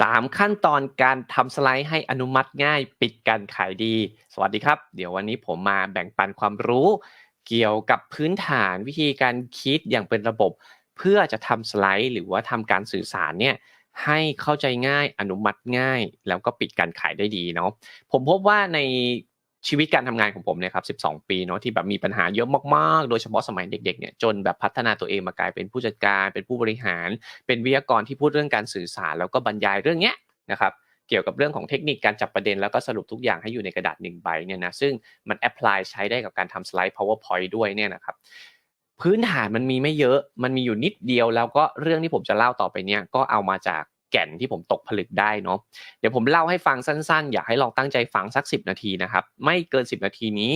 3 ขั้นตอนการทำสไลด์ให้อนุมัติง่ายปิดการขายดี สวัสดีครับ เดี๋ยววันนี้ผมมาแบ่งปันความรู้ เกี่ยวกับพื้นฐานวิธีการคิดอย่างเป็นระบบ เพื่อจะทำสไลด์ หรือว่าทำการสื่อสารเนี่ยให้เข้าใจง่ายอนุมัติง่าย แล้วก็ปิดการขายได้ดีเนาะผมพบว่าใน ชีวิตการทำงานของผมเนี่ยครับ 12 ปีเนาะที่แบบมีปัญหาเยอะมากๆ โดยเฉพาะสมัยเด็กๆเนี่ยจนแบบพัฒนาตัวเองมากลายเป็นผู้จัดการ เป็นผู้บริหาร เป็นวิทยากรที่พูดเรื่องการสื่อสาร แล้วก็บรรยายเรื่องเนี้ยนะครับเกี่ยวกับเรื่องของเทคนิคการจับประเด็นแล้วก็สรุปทุกอย่างให้อยู่ในกระดาษหนึ่งใบเนี่ยนะซึ่งมันแอพพลายใช้ได้กับการทำสไลด์ powerpoint ด้วยเนี่ยนะครับพื้นฐานมันมีไม่เยอะมันมีอยู่นิดเดียวแล้วก็เรื่องที่ผมจะเล่าต่อไปเนี่ยก็เอามาจาก แก่นที่ผมตกผลึกได้เนาะเดี๋ยวผมเล่าให้ฟังสั้นๆ อยากให้ลองตั้งใจฟังสัก 10 นาทีนะครับ ไม่เกิน 10 นาทีนี้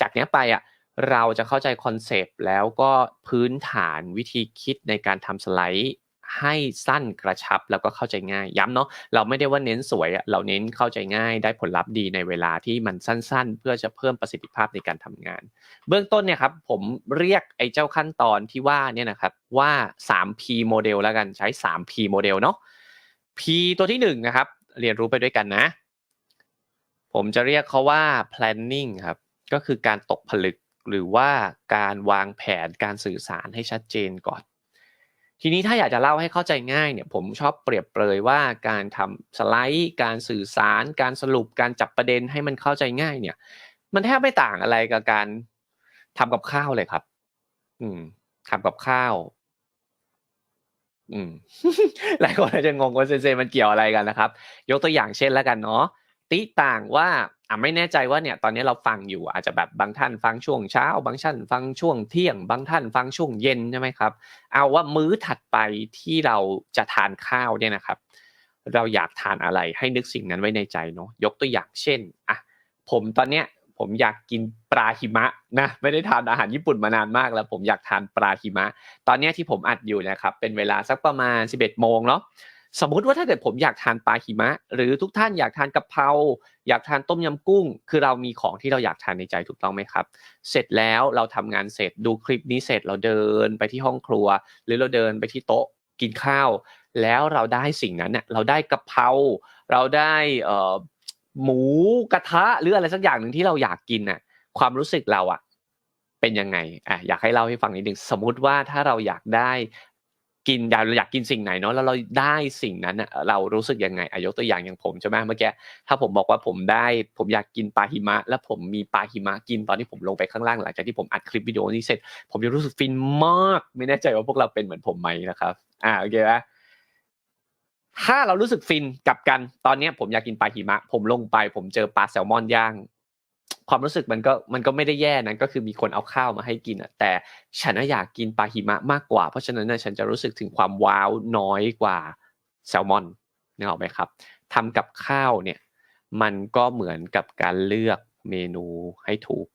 จากนี้ไปอะเราจะเข้าใจคอนเซปต์แล้วก็พื้นฐานวิธีคิดในการทำสไลด์ให้สั้นกระชับแล้วก็เข้าใจง่ายย้ำเนาะเราไม่ได้ว่าเน้นสวยเราเน้นเข้าใจง่ายได้ผลลัพธ์ดีในเวลาที่มันสั้น ๆ เพื่อจะเพิ่มประสิทธิภาพในการทำงาน เบื้องต้นเนี่ยครับผมเรียกไอ้เจ้าขั้นตอนที่ว่าเนี่ยนะครับว่า 3P โมเดลแล้วกันใช้ 3P โมเดลเนาะ P ตัวที่หนึ่งนะครับ เรียนรู้ไปด้วยกันนะ ผมจะเรียกเขาว่า planning ครับ ก็คือการตกผลึกหรือว่าการวางแผนการสื่อสารให้ชัดเจนก่อน ทีนี้ถ้าอยากจะเล่าให้เข้าใจง่ายเนี่ยผมชอบเปรียบเปรยว่าการทำสไลด์ การสื่อสาร การสรุปการจับประเด็นให้มันเข้าใจง่ายเนี่ย มันแทบไม่ต่างอะไรกับการทำกับข้าวเลยครับ อืมทำกับข้าว อืมหลายคนอาจจะงงว่าเซนเซมันเกี่ยวอะไรกันนะครับ ยกตัวอย่างเช่นแล้วกันเนาะติต่างว่าอะไม่แน่ใจว่าเนี่ยตอนนี้เราฟังอยู่อาจจะแบบบางท่านฟังช่วงเช้า บางท่านฟังช่วงเที่ยง บางท่านฟังช่วงเย็นใช่ไหมครับ เอาว่ามื้อถัดไปที่เราจะทานข้าวเนี่ยนะครับ เราอยากทานอะไรให้นึกสิ่งนั้นไว้ในใจเนาะยกตัวอย่างเช่นอะผมตอนเนี้ย ผมอยากกินปลาหิมะนะไม่ได้ทานอาหารญี่ปุ่นมานานมากแล้ว ผมอยากทานปลาหิมะ ตอนนี้ที่ผมอัดอยู่นะครับเป็นเวลาสักประมาณ 11โมงเนาะสมมุติว่าถ้าเกิดผมอยากทานปลาหิมะ หรือทุกท่านอยากทานกะเพราอยากทานต้มยำกุ้ง คือเรามีของที่เราอยากทานในใจถูกต้องไหมครับ เสร็จแล้วเราทำงานเสร็จดูคลิปนี้เสร็จเราเดินไปที่ห้องครัว หรือเราเดินไปที่โต๊ะกินข้าว แล้วเราได้สิ่งนั้นเนี่ยเราได้กะเพราเราได้ หมูกระทะหรืออะไรสักอย่างหนึ่งที่เราอยากกินน่ะ ความรู้สึกเราอะเป็นยังไงอะอยากให้เล่าให้ฟังนิดนึงสมมุติว่าถ้าเราอยากได้กินอยากเราอยากกินสิ่งไหนเนาะแล้วเราได้สิ่งนั้นอะเรารู้สึกยังไงอายกตัวอย่างอย่างผมใช่ไหมเมื่อกี้ถ้าผมบอกว่าผมได้ ผมอยากกินปลาหิมะ แล้วผมมีปลาหิมะกินตอนที่ผมลงไปข้างล่างหลังจากที่ผมอัดคลิปวิดีโอนี้เสร็จ ผมจะรู้สึกฟินมาก ไม่แน่ใจว่าพวกเราเป็นเหมือนผมไหมนะครับ อ่าโอเคไหม ถ้าเรารู้สึกฟินกับกันตอนนี้ผมอยากกินปลาหิมะ ผมลงไป ผมเจอปลาแซลมอนย่าง ความรู้สึกมันก็มันก็ไม่ได้แย่นะก็คือมีคนเอาข้าวมาให้กินอะแต่ฉันอยากกินปลาหิมะมากกว่า เพราะฉะนั้นฉันจะรู้สึกถึงความว้าวน้อยกว่าแซลมอนนึกออกไหมครับทำกับข้าวเนี่ย มันก็เหมือนกับการเลือกเมนูให้ถูก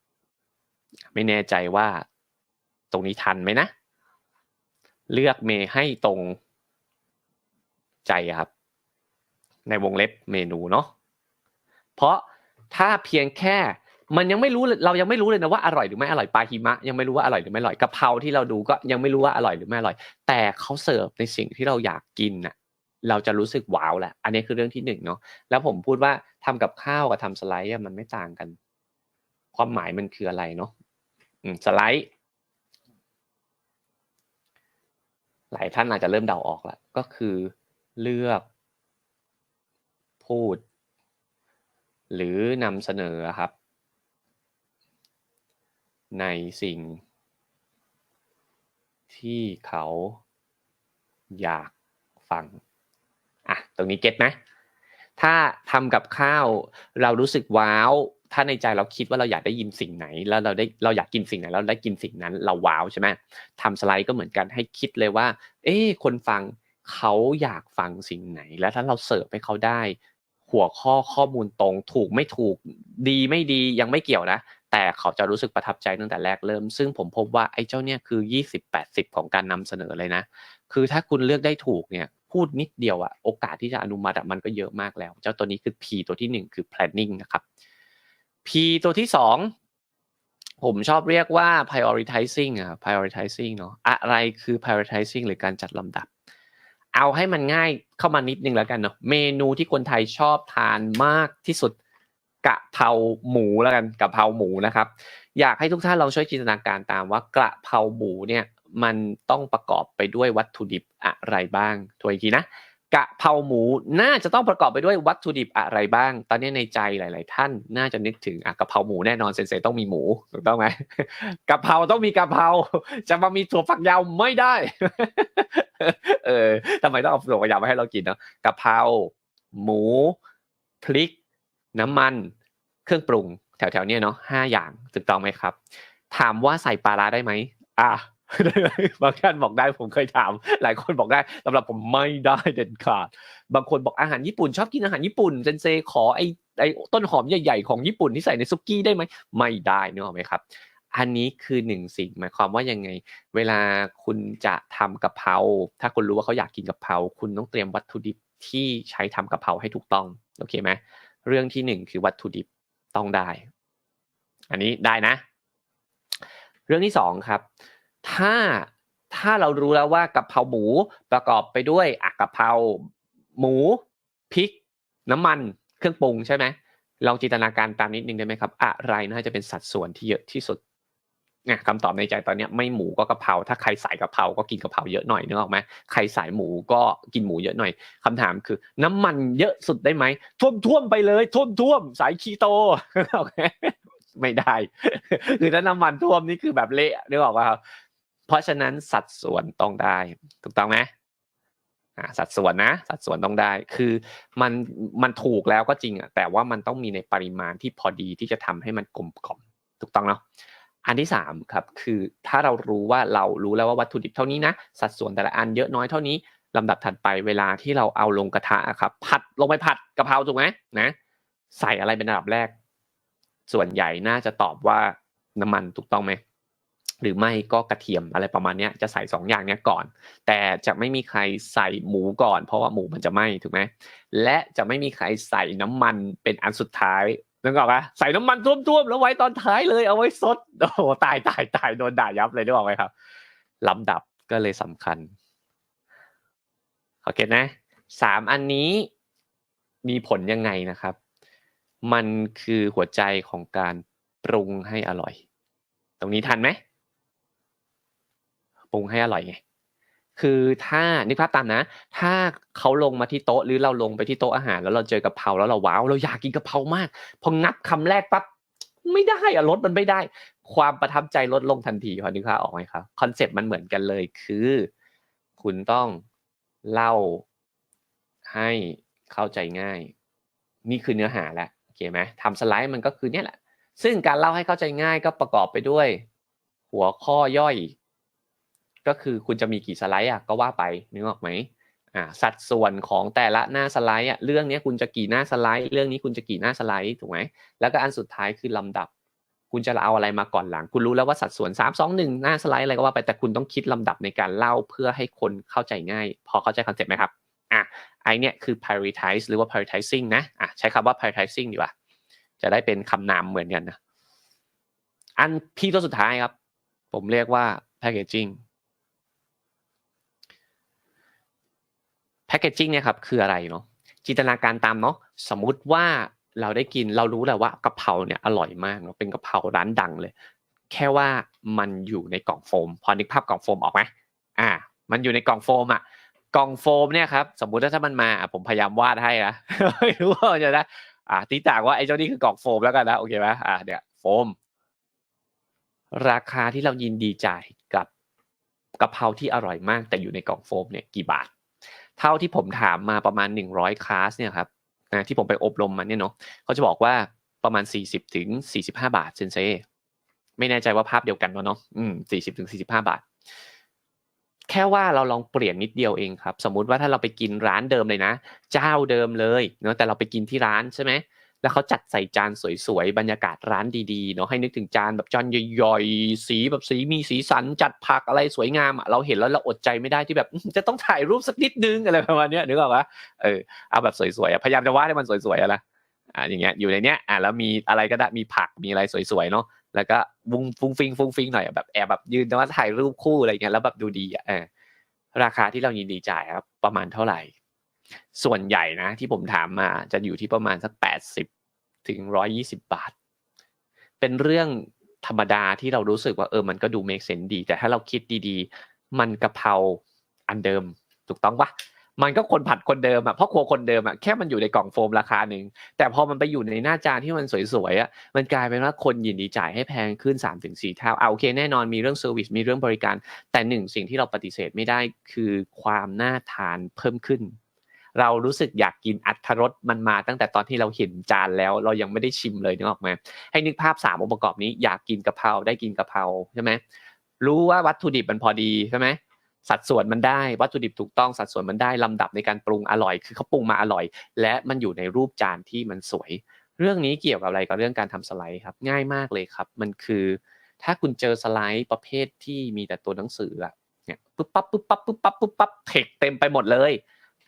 ไม่แน่ใจว่า ตรงนี้ทันไหมนะ เลือกเมให้ตรง ใจครับ ในวงเล็บเมนูเนาะเพราะถ้าเพียงแค่มันยังไม่รู้เรายังไม่รู้เลยนะว่าอร่อยหรือไม่อร่อยปลาหิมะยังไม่รู้ว่าอร่อยหรือไม่อร่อยกะเพราที่เราดูก็ยังไม่รู้ว่าอร่อยหรือไม่อร่อย แต่เขาเสิร์ฟในสิ่งที่เราอยากกินน่ะ เราจะรู้สึกว้าวแหละ อันนี้คือเรื่องที่หนึ่งเนาะแล้วผมพูดว่าทำกับข้าวกับทำสไลด์มันไม่ต่างกัน ความหมายมันคืออะไรเนาะสไลด์ หลายท่านอาจจะเริ่มเดาออกแล้วก็คือ เลือก พูด หรือนำเสนอครับ ในสิ่ง ที่เขาอยากฟังอะตรงนี้เก็ตไหมถ้าทำกับข้าวเรารู้สึกว้าวถ้าในใจเราคิดว่าเราอยากได้ยินสิ่งไหน แล้วเราได้เราอยากกินสิ่งไหนเราได้กินสิ่งนั้น เราว้าวใช่ไหมทำสไลด์ก็เหมือนกันให้คิดเลยว่า เอ๊คนฟัง เขาอยากฟังสิ่งไหน แล้วถ้าเราเสิร์ฟให้เขาได้ หัวข้อข้อมูลตรง ถูกไม่ถูกดีไม่ดียังไม่เกี่ยวนะ แต่เขาจะรู้สึกประทับใจตั้งแต่แรกเริ่ม ซึ่งผมพบว่าไอ้เจ้าเนี่ยคือ 20-80 ของการนำเสนอเลยนะ คือถ้าคุณเลือกได้ถูกเนี่ยพูดนิดเดียวอะโอกาสที่จะอนุมัติมันก็เยอะมากแล้ว เจ้าตัวนี้คือ P ตัวที่ 1 คือ planning นะครับ P ตัวที่ 2 ผมชอบเรียกว่า prioritizing อะ prioritizing เนาะอะไรคือ prioritizing หรือการจัดลำดับ เอาให้มันง่ายเข้ามานิดนึงแล้วกันเนาะเมนูที่คนไทยชอบทานมากที่สุดกะเพราหมูแล้วกันกะเพราหมูนะครับ อยากให้ทุกท่านลองช่วยจินตนาการตามว่ากะเพราหมูเนี่ยมันต้องประกอบไปด้วยวัตถุดิบอะไรบ้างทวนอีกทีนะ กะเพราหมูน่าจะต้องประกอบไปด้วยวัตถุดิบอะไรบ้าง ตอนนี้ในใจหลาย ๆ ท่านน่าจะนึกถึงอะกะเพราหมูแน่นอนเซนเซต้องมีหมูถูกต้องไหมกะเพราต้องมีกะเพราจะมามีถั่วฝักยาวไม่ได้ เออทำไมต้องเอาถั่วฝักยาวมาให้เรากินเนาะกะเพราหมู พริก น้ำมัน เครื่องปรุง แถว ๆ เนี้ยเนาะห้าอย่างถูกต้องไหมครับ ถามว่าใส่ปลาร้าได้ไหมอะ บางท่านบอกได้ผมเคยถาม หลายคนบอกได้สำหรับผมไม่ได้เด็ดขาด บางคนบอกอาหารญี่ปุ่น ชอบกินอาหารญี่ปุ่นเซนเซขอไอ้ไอ้ต้นหอมใหญ่ๆของญี่ปุ่นที่ใส่ในซุกี้ได้ไหมไม่ได้เนอะไหมครับ อันนี้คือหนึ่งสิ่งหมายความว่ายังไง เวลาคุณจะทำกะเพราถ้าคุณรู้ว่าเขาอยากกินกะเพราคุณต้องเตรียมวัตถุดิบที่ใช้ทำกะเพราให้ถูกต้องโอเคไหมเรื่องที่หนึ่งคือวัตถุดิบต้องได้ อันนี้ได้นะ เรื่องที่สองครับ ถ้าถ้าเรารู้แล้วว่ากะเพราหมูประกอบไปด้วยอะกะเพราหมูพริก น้ำมันเครื่องปรุงใช่ไหมลองจินตนาการตามนิดนึงได้ไหมครับ อะไรน่าจะเป็นสัดส่วนที่เยอะที่สุดเนี่ยคำตอบในใจตอนนี้ไม่หมูก็กะเพราถ้าใครใส่กะเพราก็กินกะเพราเยอะหน่อยนึกออกไหมใครใส่หมูก็กินหมูเยอะหน่อยคำถามคือ น้ำมันเยอะสุดได้ไหมท่วมท่วมไปเลย ท่วมท่วมสายคีโตโอเคไม่ได้ คือถ้าน้ำมันท่วมนี่คือแบบเละนึกออกป่ะครับ เพราะฉะนั้นสัดส่วนต้องได้ ถูกต้องไหมสัดส่วนนะสัดส่วนต้องได้ คือมันมันถูกแล้วก็จริงอะแต่ว่ามันต้องมีในปริมาณที่พอดีที่จะทำให้มันกลมกล่อมถูกต้องเนาะอันที่สามครับคือถ้าเรารู้ว่าเรารู้แล้วว่าวัตถุดิบเท่านี้นะสัดส่วนแต่ละอันเยอะน้อยเท่านี้ลำดับถัดไปเวลาที่เราเอาลงกระทะครับผัดลงไปผัดกะเพราถูกไหมนะ ใส่อะไรเป็นอันดับแรก ส่วนใหญ่น่าจะตอบว่าน้ำมันถูกต้องไหม หรือไม่ก็กระเทียมอะไรประมาณนี้จะใส่2ออย่างนี้ก่อน แต่จะไม่มีใครใส่หมูก่อน เพราะว่าหมูมันจะไหม้ถูกไหมและจะไม่มีใครใส่น้ำมันเป็นอันสุดท้ายนึกออกปะใส่น้ำมันท่วมๆแล้วไว้ตอนท้ายเลยเอาไว้ซดโอ้โหตายตายตายโดนด่ายับเลยนึกออกไหมครับลำดับก็เลยสำคัญโอเคนะสามอันนี้มีผลยังไงนะครับ มันคือหัวใจของการปรุงให้อร่อย ตรงนี้ทันไหม ปรุงให้อร่อยไงคือถ้านึกภาพตามนะ ถ้าเขาลงมาที่โต๊ะหรือเราลงไปที่โต๊ะอาหาร แล้วเราเจอกะเพราแล้วเราว้าวเราอยากกินกะเพรามากพองับคำแรกปั๊บไม่ได้อะรสมันไม่ได้ ความประทับใจลดลงทันทีพอนึกภาพออกไหมครับคอนเซ็ปต์มันเหมือนกันเลยคือ คุณต้องเล่าให้เข้าใจง่าย นี่คือเนื้อหาแหละโอเคไหมทำสไลด์มันก็คือเนี่ยแหละ ซึ่งการเล่าให้เข้าใจง่ายก็ประกอบไปด้วย หัวข้อย่อย ก็คือคุณจะมีกี่สไลด์อะก็ว่าไปนึกออกไหมอ่าสัดส่วนของแต่ละหน้าสไลด์อะเรื่องนี้คุณจะกี่หน้าสไลด์ เรื่องนี้คุณจะกี่หน้าสไลด์ถูกไหมแล้วก็อันสุดท้ายคือลำดับ คุณจะเอาอะไรมาก่อนหลัง คุณรู้แล้วว่าสัดส่วน3 2 1 หน้าสไลด์อะไรก็ว่าไปแต่คุณต้องคิดลำดับในการเล่าเพื่อให้คนเข้าใจง่าย พอเข้าใจคอนเซ็ปต์ไหมครับอะไอเนี้ยคือ prioritize หรือว่า prioritizing นะอะใช้คำว่า prioritizing ดีกว่า จะได้เป็นคำนามเหมือนกันนะอันพี่ตัวสุดท้ายครับ ผมเรียกว่า packaging แพคเกจิ้งเนี่ยครับคืออะไรเนาะจินตนาการตามเนาะสมมุติว่าเราได้กินเรารู้แหละว่ากะเพราเนี่ยอร่อยมากเนาะเป็นกะเพราร้านดังเลย แค่ว่ามันอยู่ในกล่องโฟม พอนึกภาพกล่องโฟมออกไหมอ่า มันอยู่ในกล่องโฟมอะกล่องโฟมเนี่ยครับสมมุติถ้ามันมาผมพยายามวาดให้นะไม่รู้ว่าจะได้อ่าตีต่างว่าไอ้เจ้านี่คือกล่องโฟมแล้วกันนะโอเคไหมอ่าเนี่ยโฟม ราคาที่เรายินดีจ่ายกับกะเพราที่อร่อยมาก แต่อยู่ในกล่องโฟมเนี่ยกี่บาท เท่าที่ผมถามมาประมาณ 100 คลาสเนี่ยครับนะที่ผมไปอบรมมาเนี่ยเนาะเขาจะบอกว่าประมาณ 40ถึง45 บาทเซนเซไม่แน่ใจว่าภาพเดียวกันเนาะอืม40ถึง45 บาท แค่ว่าเราลองเปลี่ยนนิดเดียวเองครับ สมมุติว่าถ้าเราไปกินร้านเดิมเลยนะ เจ้าเดิมเลยเนาะแต่เราไปกินที่ร้านใช่ไหม แล้วเขาจัดใส่จานสวยๆ บรรยากาศร้านดีๆเนาะให้นึกถึงจานแบบจานใหญ่ๆสีแบบสีมีสีสันจัดผักอะไรสวยงามอะเราเห็นแล้วเราอดใจไม่ได้ที่แบบจะต้องถ่ายรูปสักนิดนึงอะไรประมาณนี้นึกออกปะเออเอาแบบสวยๆพยายามจะวาดให้มันสวยๆอะนะอ่าอย่างเงี้ยอยู่ในเนี้ยอ่าแล้วมีอะไรก็ได้มีผักมีอะไรสวยๆเนาะแล้วก็ฟุ้งฟุ้งฟิงฟุ้งฟิงหน่อยแบบแอบแบบยืนแต่ว่าถ่ายรูปคู่อะไรเงี้ยแล้วแบบดูดีอะราคาที่เรายินดีจ่ายครับประมาณเท่าไหร่ ส่วนใหญ่นะ ที่ผมถามมาจะอยู่ที่ประมาณสักแปดสิบถึงร้อยี่สิบาท เป็นเรื่องธรรมดาที่เรารู้สึกว่าเออมันก็ดู make sense ดี แต่ถ้าเราคิดดีๆ มันกะเพราอันเดิม ถูกต้องปะมันก็คนผัดคนเดิมอะเพราะครัวคนเดิมอะแค่มันอยู่ในกล่องโฟมราคาหนึ่งแต่พอมันไปอยู่ในหน้าจานที่มันสวยๆอะมันกลายเป็นว่าคนยินดีจ่ายให้แพงขึ้น 3-4ถึงเท่าเอาโอเคแน่นอนมีเรื่องเซอร์วิสมีเรื่องบริการ แต่หนึ่งสิ่งที่เราปฏิเสธไม่ได้คือความน่าทานเพิ่มขึ้น เรารู้สึกอยากกินอัตรสมันมาตั้งแต่ตอนที่เราเห็นจานแล้ว เรายังไม่ได้ชิมเลยนึกออกไหมให้นึกภาพสามองค์ประกอบนี้อยากกินกะเพราได้กินกะเพราใช่ไหมรู้ว่าวัตถุดิบมันพอดีใช่ไหมสัดส่วนมันได้วัตถุดิบถูกต้องสัดส่วนมันได้ลำดับในการปรุงอร่อย คือเขาปรุงมาอร่อย และมันอยู่ในรูปจานที่มันสวย เรื่องนี้เกี่ยวกับอะไรกับเรื่องการทำสไลด์ครับ ง่ายมากเลยครับ มันคือถ้าคุณเจอสไลด์ประเภทที่มีแต่ตัวหนังสืออะเนี่ยปุ๊บปั๊บปุ๊บปั๊บปุ๊บปั๊บปุ๊บปั๊บเทคเต็มไปหมดเลย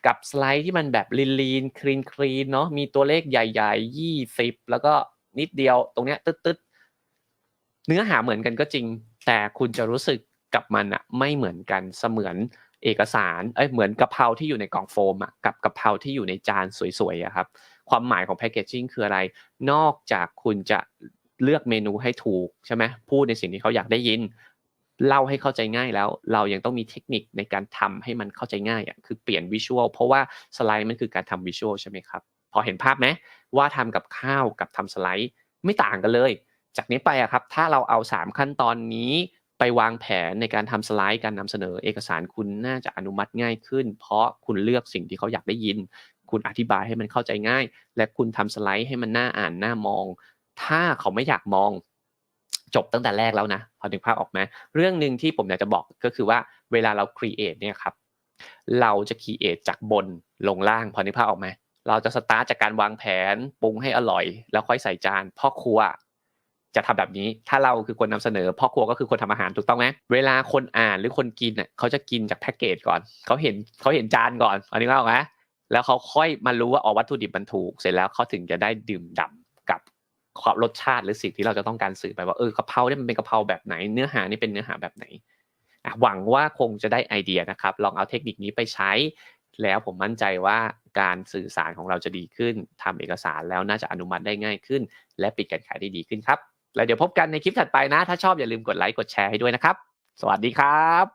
กับสไลด์ที่มันแบบลีนลีนคลีนคลีนเนาะมีตัวเลขใหญ่ๆยี่สิบแล้วก็นิดเดียวตรงเนี้ยตึ๊ดตึ๊ดเนื้อหาเหมือนกันก็จริง แต่คุณจะรู้สึกกับมันอะไม่เหมือนกันเสมือนเอกสารเอ้ยเหมือนกะเพราที่อยู่ในกล่องโฟมอะกับกะเพราที่อยู่ในจานสวยๆอะครับความหมายของแพคเกจจิ้งคืออะไร นอกจากคุณจะเลือกเมนูให้ถูกใช่ไหมพูดในสิ่งที่เขาอยากได้ยิน เล่าให้เข้าใจง่ายแล้ว เรายังต้องมีเทคนิคในการทำให้มันเข้าใจง่ายอะคือเปลี่ยนวิชวลเพราะว่าสไลด์มันคือการทำวิชวลใช่ไหมครับพอเห็นภาพไหมว่าทำกับข้าวกับทำสไลด์ไม่ต่างกันเลย จากนี้ไปอะครับถ้าเราเอา 3 ขั้นตอนนี้ไปวางแผนในการทำสไลด์การนำเสนอเอกสารคุณน่าจะอนุมัติง่ายขึ้น เพราะคุณเลือกสิ่งที่เขาอยากได้ยิน คุณอธิบายให้มันเข้าใจง่าย และคุณทำสไลด์ให้มันน่าอ่านน่ามอง ถ้าเขาไม่อยากมอง จบตั้งแต่แรกแล้วนะพอถึงภาพออกไหมเรื่องหนึ่งที่ผมอยากจะบอกก็คือว่าเวลาเรา create เนี่ยครับเราจะ create จากบนลงล่างพอนึกภาพออกไหมเราจะสตาร์ทจากการวางแผนปรุงให้อร่อย แล้วค่อยใส่จานพ่อครัวจะทำแบบนี้ ถ้าเราคือคนนำเสนอพ่อครัวก็คือคนทำอาหารถูกต้องไหมเวลาคนอ่านหรือคนกินเน่ยเขาจะกินจากแพ็กเกจก่อนเขาเห็นเขาเห็นจานก่อนอันนี้ก็เอาไหมแล้วเขาค่อยมารู้ว่าอ๋อวัตถุดิบมันถูก เสร็จแล้วเขาถึงจะได้ดื่มด่า ความรสชาติหรือสิ่งที่เราจะต้องการสื่อไปว่าเออกะเพราเนี่ยมันเป็นกะเพราแบบไหน เนื้อหานี่เป็นเนื้อหาแบบไหนหวังว่าคงจะได้ไอเดียนะครับ ลองเอาเทคนิคนี้ไปใช้ แล้วผมมั่นใจว่าการสื่อสารของเราจะดีขึ้นทำเอกสารแล้วน่าจะอนุมัติได้ง่ายขึ้น และปิดการขายได้ดีขึ้นครับ แล้วเดี๋ยวพบกันในคลิปถัดไปนะ ถ้าชอบอย่าลืมกดไลค์กดแชร์ให้ด้วยนะครับ สวัสดีครับ